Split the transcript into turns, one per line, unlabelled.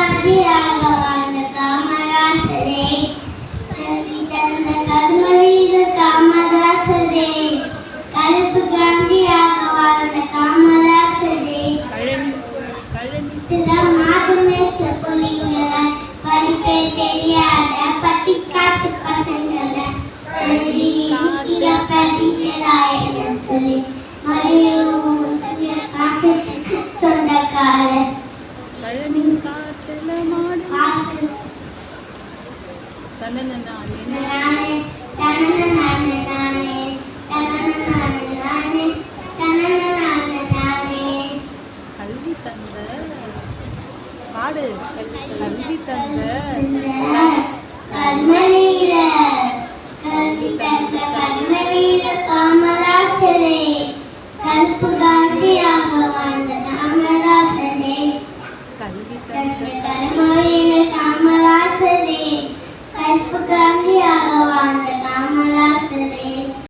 பத்தாவது ராகவாண்ட காமராசரே
கல்வி தந்த
கர்ம வீர காமராசரே கருப்பு காந்தியாக வாழ்ந்த காமராசரே தெரியாத பட்டிக்காட்டு பசங்களை படிக்கிறாய்
கல்வி தந்த பாடு கல்வி தந்த
கல்வி தந்த கர்மவீர காமராசரே கருப்பு காந்தியாக வாழ்ந்த காமராசரே
கல்வி
தந்த